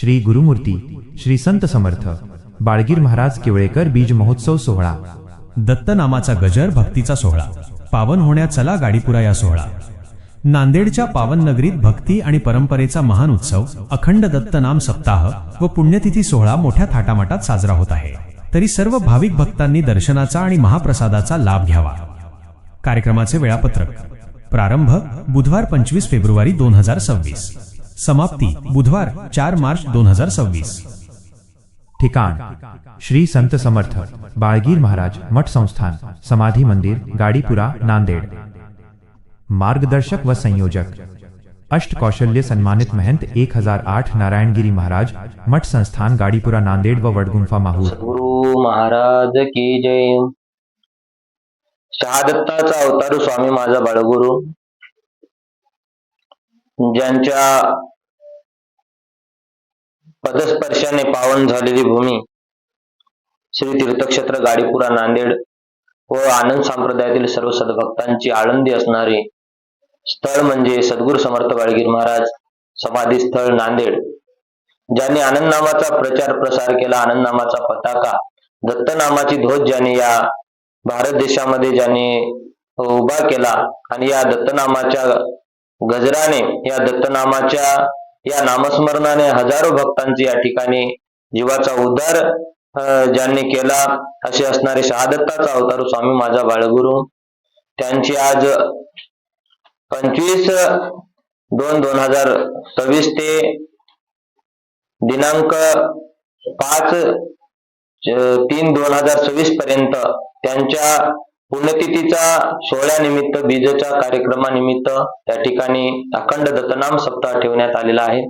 श्री गुरुमूर्ती श्री संत समर्थ बाळगीर महाराज केवळेकर बीज महोत्सव सोहळा दत्त नामाचा गजर भक्तीचा सोहळा पावन होण्या चला गाडीपुरा या सोहळा. नांदेडच्या पावन नगरीत भक्ती आणि परंपरेचा महान उत्सव अखंड दत्त नाम सप्ताह व पुण्यतिथी सोहळा मोठ्या थाटामाटात साजरा होत आहे. तरी सर्व भाविक भक्तांनी दर्शनाचा आणि महाप्रसादाचा लाभ घ्यावा. कार्यक्रमाचे वेळापत्रक. प्रारंभ बुधवार पंचवीस फेब्रुवारी दोन हजार सव्वीस. समाप्ती, बुधवार, चार मार्च दोन हज़ार ठिकाण, श्री संत समर्थ, बाळगीर महाराज, मठ संस्थान, समाधी मंदिर, गाडीपुरा, नांदेड। मार्गदर्शक व संयोजक, अष्ट कौशल्य सन्मानित महंत एक हज़ार आठ नारायणगिरी महाराज, मठ संस्थान, गाडीपुरा, नांदेड व वडगुंफा माहूर। गुरु महाराज की जय। शहादत्ताचा अवतारू स्वामी माझा बाळगुरु। ज्यांच्या पदस्पर्शाने पावन झालेली भूमी श्री तीर्थक्षेत्र गाडीपुरा नांदेड व आनंद संप्रदायातील सर्व सद्भक्तांची आळंदी असणारे स्थळ म्हणजे सद्गुरू समर्थ बाळगीर महाराज समाधी स्थळ नांदेड ज्यांनी आनंद नामाचा प्रचार प्रसार केला आनंद नामाचा पताका दत्त नामाची ध्वज ज्याने या भारत देशामध्ये ज्याने उभा केला आणि या दत्तनामाच्या गजराने या दत्तनामाच्या या नामस्मरणाने हजारो भक्तांची या ठिकाणी जीवाचा उद्धार ज्यांनी केला असे असणारे शहादत्ताचा अवतार स्वामी माझा बाळगुरु. त्यांची आज पंचवीस दोन दोन हजार सव्वीस ते दिनांक पाच तीन दोन हजार सव्वीस पर्यंत त्यांच्या पुण्यतिथीचा सोहळ्यानिमित्त बीजच्या कार्यक्रमानिमित्त त्या ठिकाणी अखंड दत्तनाम सप्ताह ठेवण्यात आलेला आहे.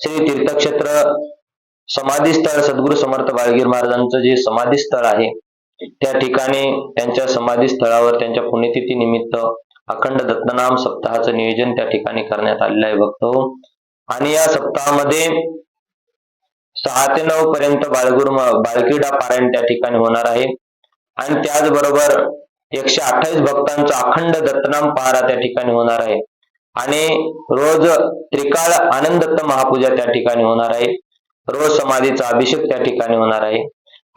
श्री तीर्थक्षेत्र समाधी स्थळ समर्थ बाळगीर महाराजांचं जे समाधी स्थळ आहे त्या ठिकाणी त्यांच्या समाधी स्थळावर त्यांच्या पुण्यतिथी निमित्त अखंड दत्तनाम सप्ताहाचं नियोजन त्या ठिकाणी करण्यात आलेलं आहे बघतो हो. आणि या सप्ताहामध्ये सहा ते नऊ पर्यंत बाळगुरु बाळकिडा पारायण त्या ठिकाणी होणार आहे. आणि त्याचबरोबर एकशे अठ्ठावीस भक्तांचा अखंड दत्तनाम पहारा त्या ठिकाणी होणार आहे. आणि रोज त्रिकाळ आनंद दत्त महापूजा त्या ठिकाणी होणार आहे. रोज समाधीचा अभिषेक त्या ठिकाणी होणार आहे.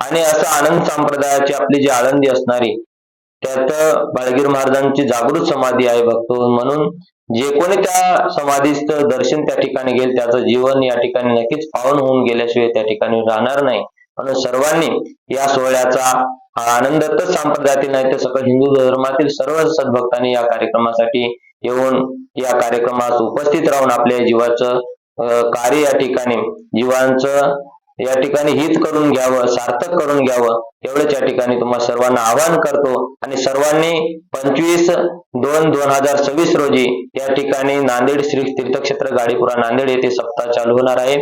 आणि असं आनंद संप्रदायाची आपली जी आळंदी असणारी त्यात बाळगीर महाराजांची जागृत समाधी आहे भक्त म्हणून जे कोणी त्या समाधीचं दर्शन त्या ठिकाणी घेईल त्याचं जीवन या ठिकाणी नक्कीच पावन होऊन गेल्याशिवाय त्या ठिकाणी राहणार नाही. म्हणून सर्वांनी या सोहळ्याचा हा आनंद संप्रदायातील नाही तर सकल हिंदू धर्मातील सर्व सद्भक्तांनी या कार्यक्रमासाठी येऊन या कार्यक्रमात उपस्थित राहून आपल्या जीवाचं कार्य या ठिकाणी जीवांचं या ठिकाणी हित करून घ्यावं सार्थक करून घ्यावं एवढंच या ठिकाणी तुम्हाला सर्वांना आवाहन करतो. आणि सर्वांनी पंचवीस दोन दोन हजार सव्वीस रोजी या ठिकाणी नांदेड श्री तीर्थक्षेत्र गाडीपुरा नांदेड येथे सप्ताह चालू होणार आहे.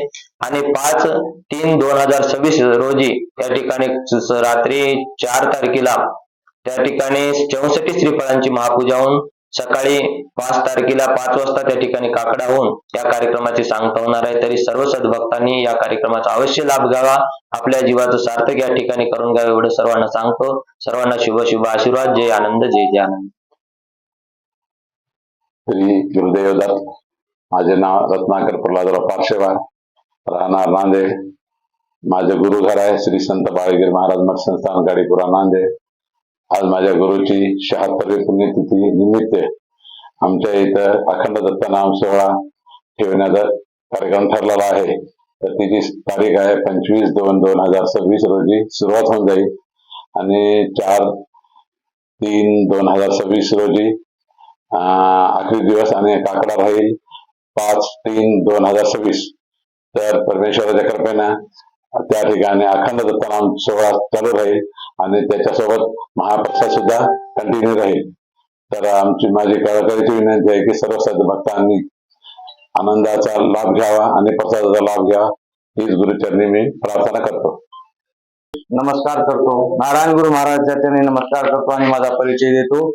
आणि पाच तीन दोन हजार सव्वीस रोजी या ठिकाणी रात्री चार तारखेला त्या ठिकाणी चौसष्टी श्रीफळांची महापूजा होऊन सकाळी पाच तारखेला पाच वाजता त्या ठिकाणी काकडा होऊन या कार्यक्रमाची सांगता होणार आहे. तरी सर्व सद्भक्तांनी या कार्यक्रमाचा अवश्य लाभ घ्यावा. आपल्या जीवाचं सार्थक या ठिकाणी करून घ्यावं एवढं सर्वांना सांगतो. सर्वांना शुभ शुभ आशीर्वाद. जय आनंद जय जय आनंद. श्री गुरुदेव दत्त. माझे नाव रत्नाकर प्रल्हादराव पार्शेवार राहणार नांदे माझे गुरु घर आहे श्री संत बाळगीर महाराज मठ संस्थान गाडीपुरा नांदे आज माझ्या गुरुची शहात्तरवी पुण्यतिथी निमित्त आमच्या इथं अखंड दत्त नाम सोहळा ठेवण्याचा कार्यक्रम ठरलेला आहे. तर तिची तारीख आहे पंचवीस दोन दोन हजार सव्वीस रोजी सुरुवात होऊन जाईल. आणि चार तीन दोन हजार सव्वीस रोजी आखरी दिवस आणि काकडा राहील पाच तीन दोन हजार सव्वीस. तर परमेश्वराच्या कृपेनं त्या ठिकाणी अखंड दत्तनाम सोहळा चालू राहील आणि त्याच्यासोबत महाप्रसाद सुद्धा कंटिन्यू राहील. तर आमची माझी कळकळीची विनंती आहे की सर्व सद्भक्तांनी आनंदाचा लाभ घ्यावा आणि प्रसादाचा लाभ घ्यावा. हीच गुरुचरणी मी प्रार्थना करतो. नमस्कार करतो. नारायण गुरु महाराजच्या त्यांनी नमस्कार करतो आणि माझा परिचय देतो.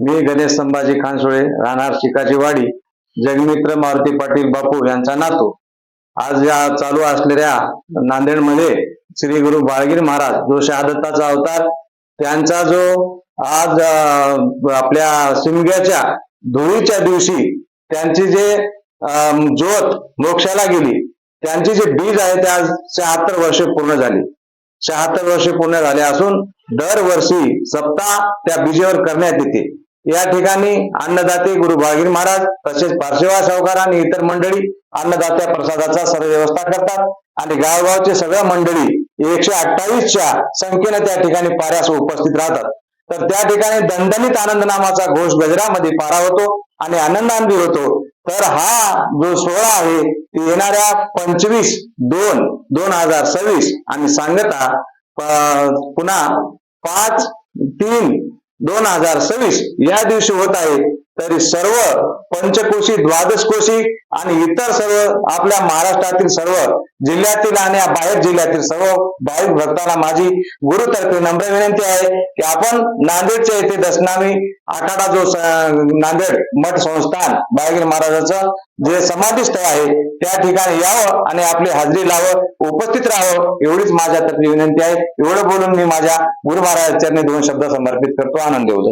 मी गणेश संभाजी खानसोळे राहणार शिकाची वाडी जगमित्र मारुती पाटील बापू यांचा नातू. आज या चालू असलेल्या नांदेडमध्ये श्री गुरु बाळगीर महाराज जो शहादत्ताचा अवतार त्यांचा जो आज आपल्या शिमग्याच्या धुळीच्या दिवशी त्यांची जे ज्योत मोक्षाला गेली त्यांची जे बीज आहे ते आज शहात्तर वर्षे पूर्ण झाली. शहात्तर वर्षे पूर्ण झाले असून दरवर्षी सप्ताह त्या बीजेवर करण्यात येते. या ठिकाणी अन्नदाते गुरु भागीर महाराज तसेच पार्शिवा सावकार आणि इतर मंडळी अन्नदात्या प्रसादाचा सर्व व्यवस्था करतात. आणि गावगावचे सगळ्या मंडळी एकशे अठ्ठावीसच्या संख्येने त्या ठिकाणी पाऱ्यास उपस्थित राहतात. तर त्या ठिकाणी दणदणीत आनंद नामाचा घोष गजरामध्ये पारा होतो आणि आनंदांबी होतो. तर हा जो सोहळा आहे ते येणाऱ्या पंचवीस दोन दोन हजार सव्वीस आणि सांगता पुन्हा पाच तीन दोन हजार सव्वीस या दिवशी होत आहे. तरी सर्व पंचकोशी द्वादशकोशी आणि इतर सर्व आपल्या महाराष्ट्रातील सर्व जिल्ह्यातील आणि बाहेर जिल्ह्यातील सर्व भाविक भक्तांना माझी गुरुतर्फे नम्र विनंती आहे की आपण नांदेडच्या येथे दशनामी आखाडा जो नांदेड मठ संस्थान बाळगिरी महाराजाचं जे समाधीस्थळ आहे त्या ठिकाणी यावं आणि आपली हाजरी लावं उपस्थित राहावं एवढीच माझ्यातर्फे विनंती आहे. एवढं बोलून मी माझ्या गुरु महाराजांच्या दोन शब्द समर्पित करतो. आनंद देऊ